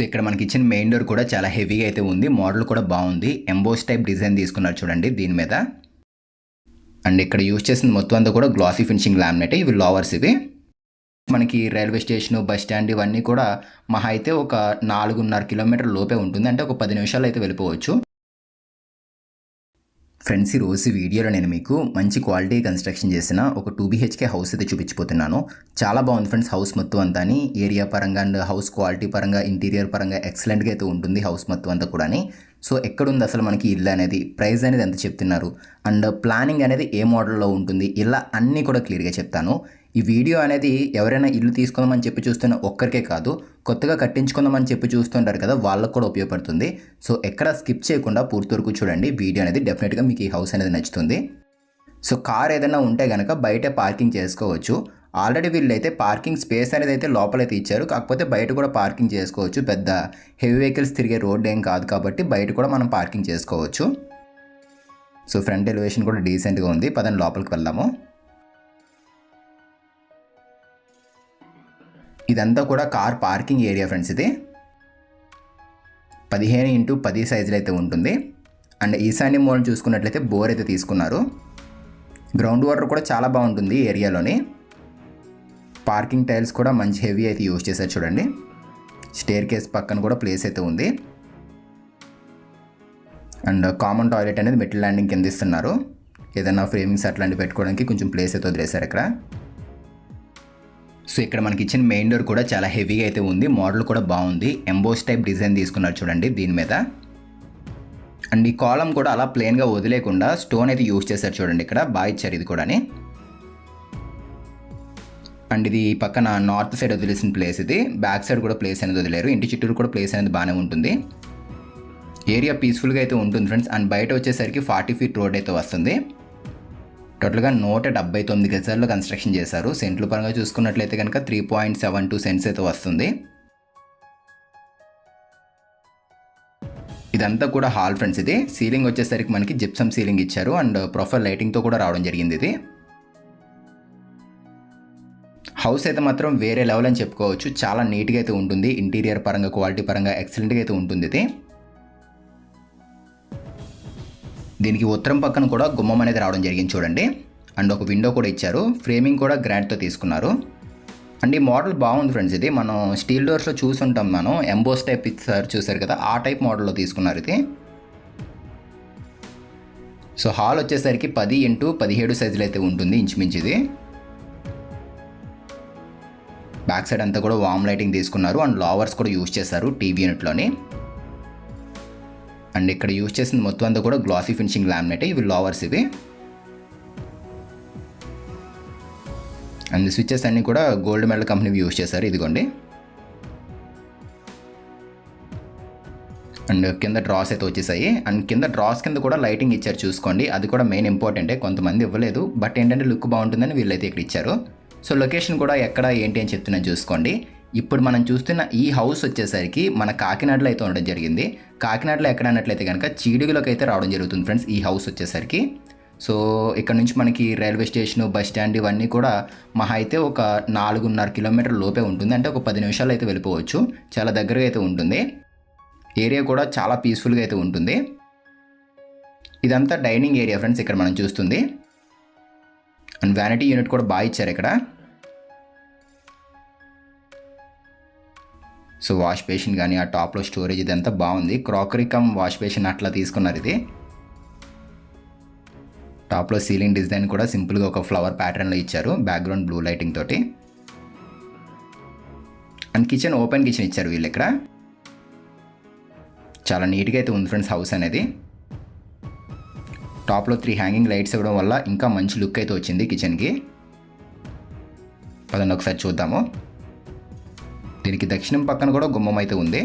So ఇక్కడ మనకి ఇచ్చిన మెయిన్ డోర్ కూడా చాలా హెవీగా అయితే ఉంది. మోడల్ కూడా బాగుంది. ఎంబోస్ టైప్ డిజైన్ తీసుకున్నారు చూడండి దీని మీద. అండ్ ఇక్కడ యూజ్ చేసిన మొత్తం అంతా కూడా గ్లాసీ ఫినిషింగ్ లామినేట్ ఇవి లోవర్స్ ఇవి. మనకి రైల్వే స్టేషన్ బస్ స్టాండ్ ఇవన్నీ కూడా మహా అయితే ఒక నాలుగున్నర కిలోమీటర్ లోపే ఉంటుంది. అంటే ఒక పది నిమిషాలు అయితే వెళ్ళిపోవచ్చు. ఫ్రెండ్స్ ఈ రోజు వీడియోలో నేను మీకు మంచి క్వాలిటీ కన్స్ట్రక్షన్ చేసిన ఒక టూ బీహెచ్కే హౌస్ అయితే చూపించిపోతున్నాను చాలా బాగుంది ఫ్రెండ్స్ హౌస్ మొత్తం అంతా ఏరియా పరంగా అండ్ హౌస్ క్వాలిటీ పరంగా ఇంటీరియర్ పరంగా ఎక్సలెంట్గా అయితే ఉంటుంది హౌస్ మొత్తం అంతా కూడా సో ఎక్కడుంది అసలు మనకి ఇల్లు అనేది? ప్రైస్ అనేది ఎంత చెప్తున్నారు? అండ్ ప్లానింగ్ అనేది ఏ మోడల్లో ఉంటుంది? ఇలా అన్నీ కూడా క్లియర్గా చెప్తాను. ఈ వీడియో అనేది ఎవరైనా ఇల్లు తీసుకుందామని చెప్పి చూస్తున్న ఒక్కరికే కాదు కొత్తగా కట్టించుకుందామని చెప్పి చూస్తుంటారు కదా వాళ్ళకు కూడా ఉపయోగపడుతుంది. సో ఎక్కడ స్కిప్ చేయకుండా పూర్తి వరకు చూడండి. వీడియో అనేది డెఫినెట్గా మీకు ఈ హౌస్ అనేది నచ్చుతుంది. సో కార్ ఏదైనా ఉంటే కనుక బయట పార్కింగ్ చేసుకోవచ్చు. ఆల్రెడీ వీళ్ళైతే పార్కింగ్ స్పేస్ అనేది అయితే లోపలైతే ఇచ్చారు. కాకపోతే బయట కూడా పార్కింగ్ చేసుకోవచ్చు. పెద్ద హెవీ వెహికల్స్ తిరిగే రోడ్ ఏం కాదు కాబట్టి బయట కూడా మనం పార్కింగ్ చేసుకోవచ్చు. సో ఫ్రంట్ ఎలివేషన్ కూడా డీసెంట్గా ఉంది. పదని లోపలికి వెళ్దాము. ఇదంతా కూడా కార్ పార్కింగ్ ఏరియా ఫ్రెండ్స్ ఇది. పదిహేను ఇంటూ పది సైజులు అయితే ఉంటుంది. అండ్ ఈశాన్య మూలం చూసుకున్నట్లయితే బోర్ అయితే తీసుకున్నారు. గ్రౌండ్ వాటర్ కూడా చాలా బాగుంటుంది ఏరియాలోని. పార్కింగ్ టైల్స్ కూడా మంచి హెవీ అయితే యూజ్ చేశారు చూడండి. స్టేర్ కేస్ పక్కన కూడా ప్లేస్ అయితే ఉంది. అండ్ కామన్ టాయిలెట్ అనేది మెటల్ ల్యాండింగ్ కింద ఇస్తున్నారు. ఏదైనా ఫ్రేమింగ్స్ అట్లాంటివి పెట్టుకోవడానికి కొంచెం ప్లేస్ అయితే వదిలేశారు ఇక్కడ. సో ఇక్కడ మనకి ఇచ్చిన మెయిన్ డోర్ కూడా చాలా హెవీగా అయితే ఉంది. మోడల్ కూడా బాగుంది. ఎంబోస్ టైప్ డిజైన్ తీసుకున్నారు చూడండి దీని మీద. అండ్ ఈ కాలం కూడా అలా ప్లెయిన్గా వదిలేకుండా స్టోన్ అయితే యూజ్ చేశారు చూడండి ఇక్కడ. బాగా ఇచ్చారు ఇది కూడాని. అండ్ ఇది పక్కన నార్త్ సైడ్ వదిలేసిన ప్లేస్ ఇది. బ్యాక్ సైడ్ కూడా ప్లేస్ అనేది వదిలేరు. ఇంటి చుట్టూరు కూడా ప్లేస్ అనేది బాగానే ఉంటుంది. ఏరియా పీస్ఫుల్గా అయితే ఉంటుంది ఫ్రెండ్స్ అండ్ బయట వచ్చేసరికి ఫార్టీ ఫీట్ రోడ్ అయితే వస్తుంది. టోటల్గా నూట డెబ్బై తొమ్మిది గజాల్లో కన్స్ట్రక్షన్ చేశారు. సెంట్లు పరంగా చూసుకున్నట్లయితే కనుక three point seven two cents అయితే వస్తుంది. ఇదంతా కూడా హాల్ ఫ్రెండ్స్ ఇది. సీలింగ్ వచ్చేసరికి మనకి జిప్సమ్ సీలింగ్ ఇచ్చారు. అండ్ ప్రొఫైల్ లైటింగ్తో కూడా రావడం జరిగింది ఇది. హౌస్ అయితే మాత్రం వేరే లెవెల్ అని చెప్పుకోవచ్చు. చాలా నీట్గా అయితే ఉంటుంది. ఇంటీరియర్ పరంగా క్వాలిటీ పరంగా ఎక్సలెంట్గా అయితే ఉంటుంది ఇది. దీనికి ఉత్తరం పక్కన కూడా గుమ్మం అనేది రావడం జరిగింది చూడండి. అండ్ ఒక విండో కూడా ఇచ్చారు. ఫ్రేమింగ్ కూడా గ్రాండ్తో తీసుకున్నారు. అండ్ ఈ మోడల్ బాగుంది ఫ్రెండ్స్ ఇది. మనం స్టీల్ డోర్స్లో చూసుంటాం మనం. ఎంబోస్ టైప్ ఇచ్చారు చూసారు కదా. ఆ టైప్ మోడల్లో తీసుకున్నారు ఇది. సో హాల్ వచ్చేసరికి పది ఇంటూ పదిహేడు సైజులు అయితే ఉంటుంది ఇంచుమించిది బ్యాక్ సైడ్ అంతా కూడా వామ్ లైటింగ్ తీసుకున్నారు. అండ్ లావర్స్ కూడా యూజ్ చేశారు టీవీ యూనిట్లోని అండ్ ఇక్కడ యూజ్ చేసిన మొత్తం అంతా కూడా గ్లాసీ ఫినిషింగ్ లామినేట్ ఇవి లావర్స్ ఇవి. అండ్ స్విచ్చెస్ అన్నీ కూడా గోల్డ్ మెడల్ కంపెనీ యూజ్ చేశారు ఇదిగోండి. అండ్ కింద డ్రాస్ అయితే వచ్చేసాయి. అండ్ కింద డ్రాస్ కింద కూడా లైటింగ్ ఇచ్చారు చూసుకోండి. అది కూడా మెయిన్ ఇంపార్టెంటే కొంతమంది ఇవ్వలేదు. బట్ ఏంటంటే లుక్ బాగుంటుందని వీళ్ళైతే ఇక్కడ ఇచ్చారు. సో లొకేషన్ కూడా ఎక్కడ ఏంటి అని చెప్తున్నాను చూసుకోండి. ఇప్పుడు మనం చూస్తున్న ఈ హౌస్ వచ్చేసరికి మన కాకినాడలో అయితే ఉండడం జరిగింది. కాకినాడలో ఎక్కడ అన్నట్లయితే కనుక చీడుగులోకి అయితే రావడం జరుగుతుంది ఫ్రెండ్స్ ఈ హౌస్ వచ్చేసరికి. సో ఇక్కడ నుంచి మనకి రైల్వే స్టేషన్ బస్ స్టాండ్ ఇవన్నీ కూడా మహా అయితే ఒక నాలుగున్నర కిలోమీటర్ లోపే ఉంటుంది. అంటే ఒక పది నిమిషాలు అయితే వెళ్ళిపోవచ్చు. చాలా దగ్గరగా అయితే ఉంటుంది. ఏరియా కూడా చాలా పీస్ఫుల్గా అయితే ఉంటుంది. ఇదంతా డైనింగ్ ఏరియా ఫ్రెండ్స్ ఇక్కడ మనం చూస్తుంది. అండ్ వ్యానిటీ యూనిట్ కూడా బాగా ఇచ్చారు ఇక్కడ. సో వాష్ బేసిన్ కానీ ఆ టాప్లో స్టోరేజ్ ఇదంతా బాగుంది. క్రాకరీ కమ్ వాష్ బేసిన్ అట్లా తీసుకున్నారు ఇది. టాప్లో సీలింగ్ డిజైన్ కూడా సింపుల్గా ఒక ఫ్లవర్ ప్యాటర్న్లో ఇచ్చారు బ్యాక్గ్రౌండ్ బ్లూ లైటింగ్ తోటి. అండ్ కిచెన్ ఓపెన్ కిచెన్ ఇచ్చారు వీళ్ళు ఇక్కడ చాలా నీట్గా అయితే ఉంది ఫ్రెండ్స్ హౌస్ అనేది. టాప్లో త్రీ హ్యాంగింగ్ లైట్స్ ఇవ్వడం వల్ల ఇంకా మంచి లుక్ అయితే వచ్చింది కిచెన్కి. పదండి ఒకసారి చూద్దాము. దీనికి దక్షిణం పక్కన కూడా గుమ్మం అయితే ఉంది.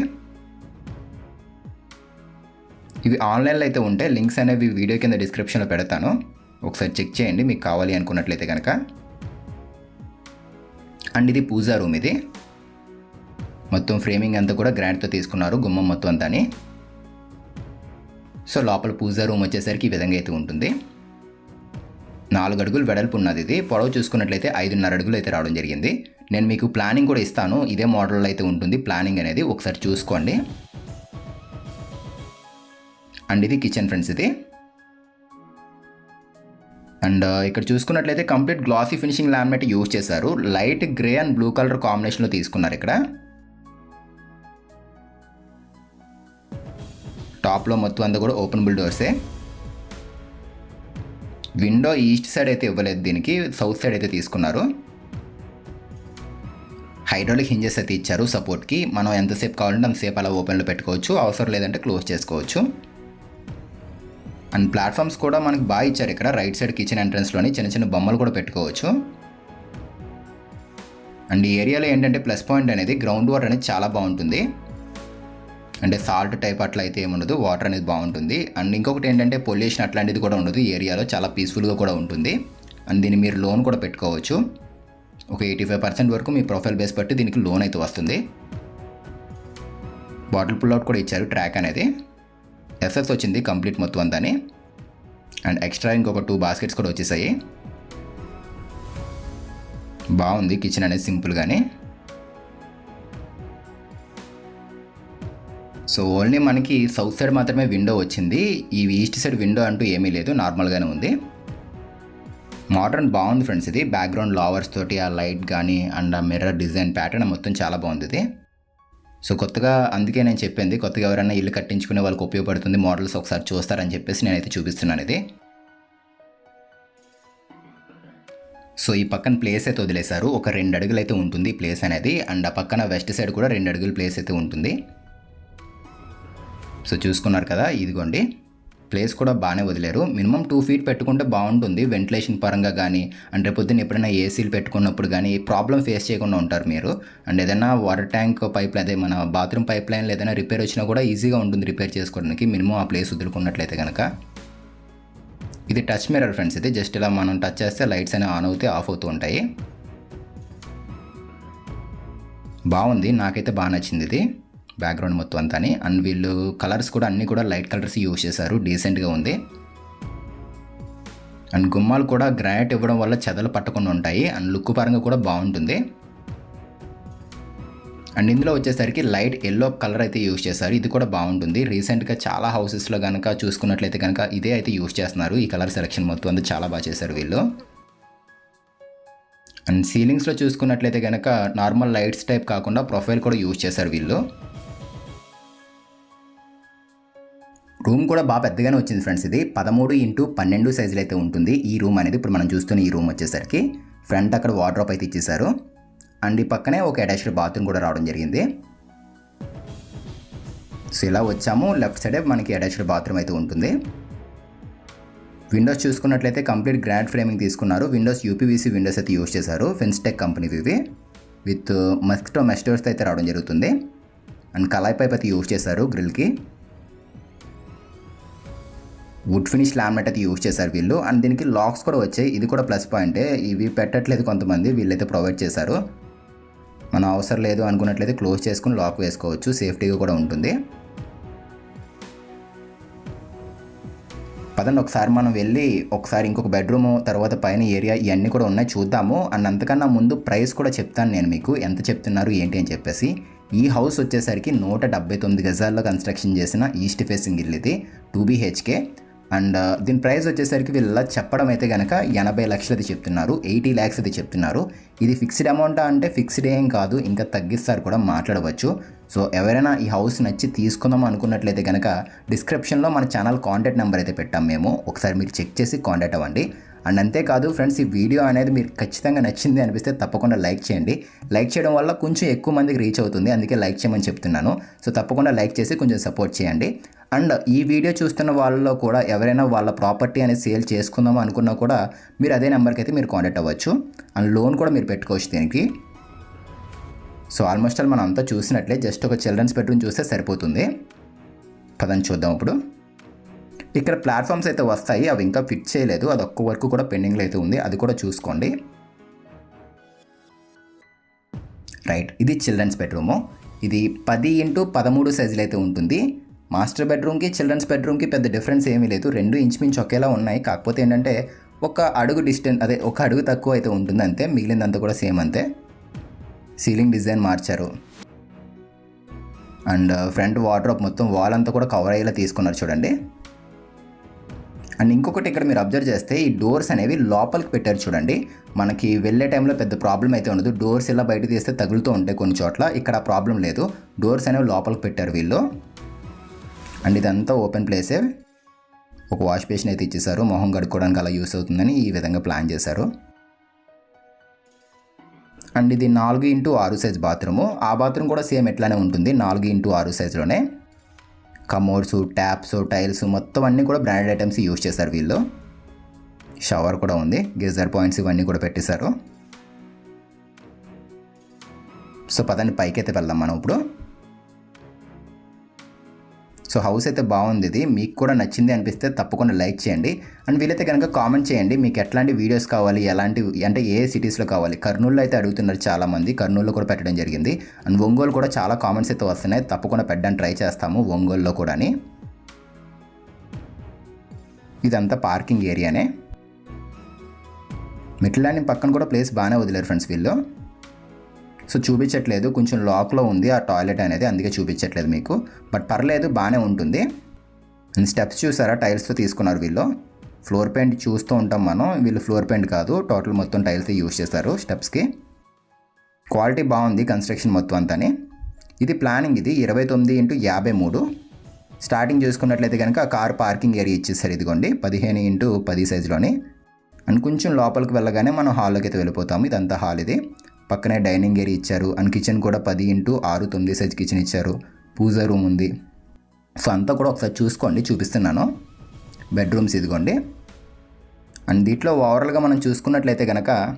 ఇవి ఆన్లైన్లో అయితే ఉంటే లింక్స్ అనేవి వీడియో కింద డిస్క్రిప్షన్లో పెడతాను. ఒకసారి చెక్ చేయండి మీకు కావాలి అనుకున్నట్లయితే కనుక అండ్ ఇది పూజా రూమ్ ఇది. మొత్తం ఫ్రేమింగ్ అంతా కూడా గ్రాండ్తో తీసుకున్నారు గుమ్మం మొత్తం అంతాని. సో లోపల పూజా రూమ్ వచ్చేసరికి ఈ విధంగా అయితే ఉంటుంది. నాలుగు అడుగులు వెడల్పు ఉన్నది ఇది. పొడవు చూసుకున్నట్లయితే ఐదున్నర అడుగులు అయితే రావడం జరిగింది. నేను మీకు ప్లానింగ్ కూడా ఇస్తాను. ఇదే మోడల్లో అయితే ఉంటుంది. ప్లానింగ్ అనేది ఒకసారి చూసుకోండి. అండ్ ఇది కిచెన్ ఫ్రెండ్స్ ఇది. అండ్ uh, ఇక్కడ చూసుకున్నట్లయితే complete glossy finishing laminate use చేశారు. Light grey and blue colour కాంబినేషన్లో తీసుకున్నారు ఇక్కడ. టాప్లో మొత్తం అంతా కూడా ఓపెనబుల్ డోర్సే విండో ఈస్ట్ సైడ్ అయితే ఇవ్వలేదు దీనికి. సౌత్ సైడ్ అయితే తీసుకున్నారు. హైడ్రాలిక్ హింజెస్ అయితే ఇచ్చారు సపోర్ట్కి. మనం ఎంతసేపు కావాలంటే అంతసేపు అలా ఓపెన్లో పెట్టుకోవచ్చు. అవసరం లేదంటే క్లోజ్ చేసుకోవచ్చు. అండ్ ప్లాట్ఫామ్స్ కూడా మనకి బాగా ఇచ్చారు ఇక్కడ. రైట్ సైడ్ కిచెన్ ఎంట్రన్స్లోని చిన్న చిన్న బొమ్మలు కూడా పెట్టుకోవచ్చు. అండ్ ఈ ఏరియాలో ఏంటంటే ప్లస్ పాయింట్ అనేది గ్రౌండ్ వాటర్ అనేది చాలా బాగుంటుంది. అంటే సాల్ట్ టైప్ అట్లా అయితే ఏముండదు వాటర్ అనేది బాగుంటుంది. అండ్ ఇంకొకటి ఏంటంటే పొల్యూషన్ అట్లాంటిది కూడా ఉండదు. ఏరియాలో చాలా పీస్ఫుల్గా కూడా ఉంటుంది. అండ్ దీన్ని మీరు లోన్ కూడా పెట్టుకోవచ్చు. ఒక ఎయిటీ ఫైవ్ పర్సెంట్ వరకు మీ ప్రొఫైల్ బేస్ బట్టి దీనికి లోన్ అయితే వస్తుంది. బాటిల్ పుల్ అవుట్ కూడా ఇచ్చారు ట్రాక్ అనేది. ఎస్ఎస్ వచ్చింది కంప్లీట్ మొత్తం అంతాని. అండ్ ఎక్స్ట్రా ఇంకొక టూ బాస్కెట్స్ కూడా వచ్చేసాయి. బాగుంది కిచెన్ అనేది సింపుల్గానే సో ఓన్లీ మనకి సౌత్ సైడ్ మాత్రమే విండో వచ్చింది. ఈ ఈస్ట్ సైడ్ విండో అంటూ ఏమీ లేదు నార్మల్గానే ఉంది. మోడర్న్ బాగుంది ఫ్రెండ్స్ ఇది. బ్యాక్గ్రౌండ్ లావర్స్ తోటి ఆ లైట్ కానీ అండ్ ఆ మిర్రర్ డిజైన్ ప్యాటర్న్ మొత్తం చాలా బాగుంది ఇది సో కొత్తగా అందుకే నేను చెప్పింది కొత్తగా ఎవరైనా ఇల్లు కట్టించుకునే వాళ్ళకి ఉపయోగపడుతుంది మోడల్స్ ఒకసారి చూస్తారని చెప్పేసి నేనైతే చూపిస్తున్నాను ఇది. సో ఈ పక్కన ప్లేస్ అయితే వదిలేశారు. ఒక రెండు అడుగులు అయితే ఉంటుంది ఈ ప్లేస్ అనేది అండ్ ఆ పక్కన వెస్ట్ సైడ్ కూడా రెండు అడుగుల ప్లేస్ అయితే ఉంటుంది. సో చూసుకున్నారు కదా ఇదిగోండి. ప్లేస్ కూడా బాగానే వదిలేరు. మినిమం టూ ఫీట్ పెట్టుకుంటే బాగుంటుంది. వెంటిలేషన్ పరంగా కానీ అండ్ రేపొద్దున ఎప్పుడైనా ఏసీలు పెట్టుకున్నప్పుడు కానీ ప్రాబ్లం ఫేస్ చేయకుండా ఉంటారు మీరు. అండ్ ఏదైనా వాటర్ ట్యాంక్ పైప్ అదే మన బాత్రూమ్ పైప్ లైన్ ఏదైనా రిపేర్ వచ్చినా కూడా ఈజీగా ఉంటుంది రిపేర్ చేసుకోవడానికి. మినిమం ఆ ప్లేస్ వదులుకున్నట్లయితే కనుక ఇది టచ్ మిర్రర్ ఫ్రెండ్స్ ఇది జస్ట్ ఇలా మనం టచ్ చేస్తే లైట్స్ అనేవి ఆన్ అవుతాయి ఆఫ్ అవుతూ ఉంటాయి. బాగుంది. నాకైతే బాగా నచ్చింది ఇది. బ్యాక్గ్రౌండ్ మొత్తం అంతా అండ్ వీళ్ళు కలర్స్ కూడా అన్నీ కూడా లైట్ కలర్స్ యూజ్ చేశారు. డీసెంట్గా ఉంది. అండ్ గుమ్మాలు కూడా గ్రానైట్ ఇవ్వడం వల్ల చెదలు పట్టకుండా ఉంటాయి. అండ్ లుక్ పరంగా కూడా బాగుంటుంది. అండ్ ఇందులో వచ్చేసరికి లైట్ ఎల్లో కలర్ అయితే యూజ్ చేశారు. ఇది కూడా బాగుంటుంది. రీసెంట్గా చాలా హౌసెస్లో కనుక చూసుకున్నట్లయితే కనుక ఇదే అయితే యూజ్ చేస్తున్నారు. ఈ కలర్ సెలెక్షన్ మొత్తం అంతా చాలా బాగా చేశారు వీళ్ళు. అండ్ సీలింగ్స్లో చూసుకున్నట్లయితే కనుక నార్మల్ లైట్స్ టైప్ కాకుండా ప్రొఫైల్ కూడా యూజ్ చేశారు వీళ్ళు. రూమ్ కూడా బాగా పెద్దగానే వచ్చింది ఫ్రెండ్స్ ఇది. పదమూడు ఇంటూ పన్నెండు సైజులు అయితే ఉంటుంది ఈ రూమ్ అనేది. ఇప్పుడు మనం చూస్తున్న ఈ రూమ్ వచ్చేసరికి ఫ్రంట్ అక్కడ వార్డ్రోప్ అయితే ఇచ్చేసారు అండ్ ఈ పక్కనే ఒక అటాచ్డ్ బాత్రూమ్ కూడా రావడం జరిగింది. సో ఇలా వచ్చాము. లెఫ్ట్ సైడే మనకి అటాచ్డ్ బాత్రూమ్ అయితే ఉంటుంది. విండోస్ చూసుకున్నట్లయితే కంప్లీట్ గ్రాండ్ ఫ్రేమింగ్ తీసుకున్నారు. విండోస్ యూపీవీసీ విండోస్ అయితే యూస్ చేశారు. ఫిన్స్టెక్ కంపెనీది ఇది. విత్ మస్కిటో మెస్టోర్స్ అయితే రావడం జరుగుతుంది. అండ్ కలాయి పైప్ అయితే యూజ్ చేశారు గ్రిల్కి. వుడ్ ఫినిష్ లామినేట్ అయితే యూస్ చేశారు వీళ్ళు. అండ్ దీనికి లాక్స్ కూడా వచ్చాయి. ఇది కూడా ప్లస్ పాయింటే ఇవి పెట్టట్లేదు కొంతమంది. వీళ్ళైతే ప్రొవైడ్ చేశారు. మనం అవసరం లేదు అనుకున్నట్లయితే క్లోజ్ చేసుకుని లాక్ వేసుకోవచ్చు. సేఫ్టీగా కూడా ఉంటుంది. పదండి ఒకసారి మనం వెళ్ళి ఒకసారి ఇంకొక బెడ్రూమ్ తర్వాత పైన ఏరియా ఇవన్నీ కూడా ఉన్నాయి. చూద్దాము. అండ్ అంతకన్నా ముందు ప్రైస్ కూడా చెప్తాను నేను మీకు. ఎంత చెప్తున్నారు ఏంటి అని చెప్పేసి. ఈ హౌస్ వచ్చేసరికి నూట డెబ్బై తొమ్మిది గజాల్లో కన్స్ట్రక్షన్ చేసిన ఈస్ట్ ఫేసింగ్ ఇల్లు ఇది. టూ బీహెచ్కే అండ్ దీని ప్రైస్ వచ్చేసరికి వీళ్ళ చెప్పడం అయితే కనుక ఎనభై లక్షలది చెప్తున్నారు ఎయిటీ ల్యాక్స్ అది చెప్తున్నారు. ఇది ఫిక్స్డ్ అమౌంట్ అంటే ఫిక్స్డ్ ఏం కాదు ఇంకా తగ్గిస్తారు కూడా మాట్లాడవచ్చు. సో ఎవరైనా ఈ హౌస్ నచ్చి తీసుకుందాం అనుకున్నట్లయితే కనుక డిస్క్రిప్షన్లో మన ఛానల్ కాంటాక్ట్ నెంబర్ అయితే పెట్టాం మేము. ఒకసారి మీరు చెక్ చేసి కాంటాక్ట్ అవ్వండి. అండ్ అంతేకాదు ఫ్రెండ్స్ ఈ వీడియో అనేది మీరు ఖచ్చితంగా నచ్చింది అనిపిస్తే తప్పకుండా లైక్ చేయండి. లైక్ చేయడం వల్ల కొంచెం ఎక్కువ మందికి రీచ్ అవుతుంది. అందుకే లైక్ చేయమని చెప్తున్నాను. సో తప్పకుండా లైక్ చేసి కొంచెం సపోర్ట్ చేయండి. అండ్ ఈ వీడియో చూస్తున్న వాళ్ళలో కూడా ఎవరైనా వాళ్ళ ప్రాపర్టీ అనేది సేల్ చేసుకుందాం అనుకున్నా కూడా మీరు అదే నెంబర్కి అయితే మీరు కాంటాక్ట్ అవ్వచ్చు. అండ్ లోన్ కూడా మీరు పెట్టుకోవచ్చు దీనికి. సో ఆల్మోస్ట్ ఆల్ మనం అంతా చూసినట్లే జస్ట్ ఒక చిల్డ్రన్స్ బెడ్రూమ్ చూస్తే సరిపోతుంది. పదని చూద్దాం ఇప్పుడు. ఇక్కడ ప్లాట్ఫామ్స్ అయితే వస్తాయి. అవి ఇంకా ఫిట్ చేయలేదు. అది ఒక్క వర్క్ కూడా పెండింగ్లో అయితే ఉంది. అది కూడా చూసుకోండి. రైట్. ఇది చిల్డ్రన్స్ బెడ్రూము. ఇది పది ఇంటూ పదమూడు సైజులు అయితే ఉంటుంది. మాస్టర్ బెడ్రూమ్కి చిల్డ్రన్స్ బెడ్రూమ్కి పెద్ద డిఫరెన్స్ ఏమీ లేదు. రెండు ఇంచుమించు ఒకేలా ఉన్నాయి. కాకపోతే ఏంటంటే ఒక అడుగు డిస్టెన్స్ అదే ఒక అడుగు తక్కువ అయితే ఉంటుంది అంతే. మిగిలిందంతా కూడా సేమ్ అంతే. సీలింగ్ డిజైన్ మార్చారు. అండ్ ఫ్రంట్ వాటర్ మొత్తం వాల్ అంతా కూడా కవర్ అయ్యేలా తీసుకున్నారు చూడండి. అండ్ ఇంకొకటి ఇక్కడ మీరు అబ్జర్వ్ చేస్తే ఈ డోర్స్ అనేవి లోపలికి పెట్టారు చూడండి. మనకి వెళ్ళే టైంలో పెద్ద ప్రాబ్లం అయితే ఉండదు. డోర్స్ ఇలా బయట తీస్తే తగులుతూ ఉంటాయి కొన్ని చోట్ల. ఇక్కడ ప్రాబ్లం లేదు. డోర్స్ అనేవి లోపలికి పెట్టారు వీళ్ళు. అండ్ ఇదంతా ఓపెన్ ప్లేసే. ఒక వాష్ బేసిన్ అయితే ఇచ్చేసారు. మొహం కడుక్కోవడానికి అలా యూస్ అవుతుందని ఈ విధంగా ప్లాన్ చేశారు. అండ్ ఇది నాలుగు ఇంటూ ఆరు సైజ్ బాత్రూము. ఆ బాత్రూమ్ కూడా సేమ్ ఎట్లానే ఉంటుంది. నాలుగు ఇంటూ ఆరు సైజులోనే. కమోడ్స్ ట్యాప్స్ టైల్స్ మొత్తం అన్నీ కూడా బ్రాండెడ్ ఐటమ్స్ యూజ్ చేశారు వీళ్ళు. షవర్ కూడా ఉంది గేజర్ పాయింట్స్ ఇవన్నీ కూడా పెట్టేశారు. సో పదండి పైకి అయితే వెళ్దాం మనం ఇప్పుడు. సో హౌస్ అయితే బాగుంది ఇది. మీకు కూడా నచ్చింది అనిపిస్తే తప్పకుండా లైక్ చేయండి. అండ్ వీలైతే కనుక కామెంట్ చేయండి. మీకు ఎట్లాంటి వీడియోస్ కావాలి ఎలాంటి అంటే ఏ సిటీస్లో కావాలి? కర్నూలులో అయితే అడుగుతున్నారు చాలామంది. కర్నూలులో కూడా పెట్టడం జరిగింది. అండ్ ఒంగోలు కూడా చాలా కామెంట్స్ అయితే వస్తున్నాయి. తప్పకుండా పెట్టడానికి ట్రై చేస్తాము ఒంగోలులో కూడాని. ఇదంతా పార్కింగ్ ఏరియానే. మిట్లాని పక్కన కూడా ప్లేస్ బాగానే వదిలేరు ఫ్రెండ్స్ వీళ్ళు. సో చూపించట్లేదు కొంచెం లాక్లో ఉంది ఆ టాయిలెట్ అనేది అందుకే చూపించట్లేదు మీకు. బట్ పర్లేదు బాగానే ఉంటుంది. స్టెప్స్ చూసారా? టైల్స్తో తీసుకున్నారు వీళ్ళు. ఫ్లోర్ పెయింట్ చూస్తూ ఉంటాం మనం. వీళ్ళు ఫ్లోర్ పెయింట్ కాదు టోటల్ మొత్తం టైల్స్ యూజ్ చేస్తారు స్టెప్స్కి. క్వాలిటీ బాగుంది కన్స్ట్రక్షన్ మొత్తం అంతని. ఇది ప్లానింగ్ ఇది ఇరవై తొమ్మిది ఇంటూ యాభై మూడు. స్టార్టింగ్ చూసుకున్నట్లయితే కనుక కార్ పార్కింగ్ ఏరియా ఇచ్చేసారు ఇదిగోండి పదిహేను ఇంటూ పది సైజులోని. అండ్ కొంచెం లోపలికి వెళ్ళగానే మనం హాల్లోకి అయితే వెళ్ళిపోతాము. ఇదంతా హాల్ ఇది. పక్కనే డైనింగ్ ఏరియా ఇచ్చారు. అండ్ కిచెన్ కూడా పది ఇంటూ ఆరు తొమ్మిది సైజ్ కిచెన్ ఇచ్చారు. పూజా రూమ్ ఉంది. సో అంతా కూడా ఒకసారి చూసుకోండి చూపిస్తున్నాను. బెడ్రూమ్స్ ఇదిగోండి. అండ్ దీంట్లో ఓవరాల్గా మనం చూసుకున్నట్లయితే కనుక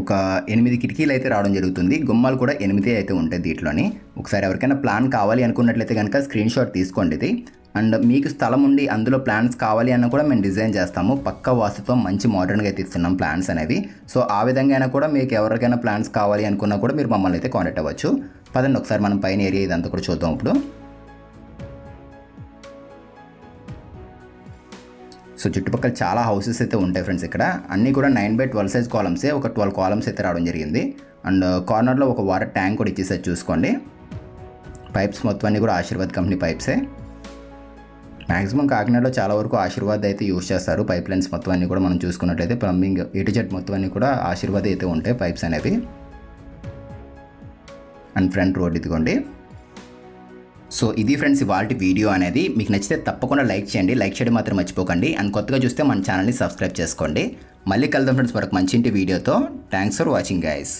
ఒక ఎనిమిది కిటికీలు అయితే రావడం జరుగుతుంది. గుమ్మాలు కూడా ఎనిమిది అయితే ఉంటాయి దీంట్లోని. ఒకసారి ఎవరికైనా ప్లాన్ కావాలి అనుకున్నట్లయితే కనుక స్క్రీన్ షాట్ తీసుకోండి ఇది. అండ్ మీకు స్థలం ఉండి అందులో ప్లాన్స్ కావాలి అన్న కూడా మేము డిజైన్ చేస్తాము. పక్క వాస్తుత్వం మంచి మోడర్న్గా అయితే ఇస్తున్నాం ప్లాన్స్ అనేవి. సో ఆ విధంగా అయినా కూడా మీకు ఎవరికైనా ప్లాన్స్ కావాలి అనుకున్నా కూడా మీరు మమ్మల్ని అయితే కాంటాక్ట్ అవ్వచ్చు. పదండి ఒకసారి మనం పైన ఏరియా ఇదంతా కూడా చూద్దాం ఇప్పుడు. సో చుట్టుపక్కల చాలా హౌసెస్ అయితే ఉంటాయి ఫ్రెండ్స్ ఇక్కడ. అన్నీ కూడా నైన్ బై ట్వెల్వ్ సైజ్ కాలమ్సే ఒక ట్వెల్వ్ కాలమ్స్ అయితే రావడం జరిగింది. అండ్ uh, కార్నర్లో ఒక వాటర్ ట్యాంక్ కూడా ఇచ్చేసారు చూసుకోండి. పైప్స్ మొత్తం అన్నీ కూడా ఆశీర్వాద్ కంపెనీ పైప్సే. మ్యాక్సిమం కాకినాడలో చాలా వరకు ఆశీర్వాద్ అయితే యూస్ చేస్తారు. పైప్ లైన్స్ మొత్తం అన్నీ కూడా మనం చూసుకున్నట్లయితే ప్లంబింగ్ ఇటు జెట్ మొత్తం అన్నీ కూడా ఆశీర్వాద్ అయితే ఉంటాయి పైప్స్ అనేవి. అండ్ ఫ్రంట్ రోడ్ ఇదిగోండి. సో ఇది ఫ్రెండ్స్ ఇవాళ వీడియో అనేది. మీకు నచ్చితే తప్పకుండా లైక్ చేయండి. లైక్ చేయడం మాత్రం మర్చిపోకండి. అండ్ కొత్తగా చూస్తే మన ఛానల్ని సబ్స్క్రైబ్ చేసుకోండి. మళ్ళీ కలుద్దాం ఫ్రెండ్స్ మరొక మంచి ఇంటి వీడియోతో. Thanks for watching guys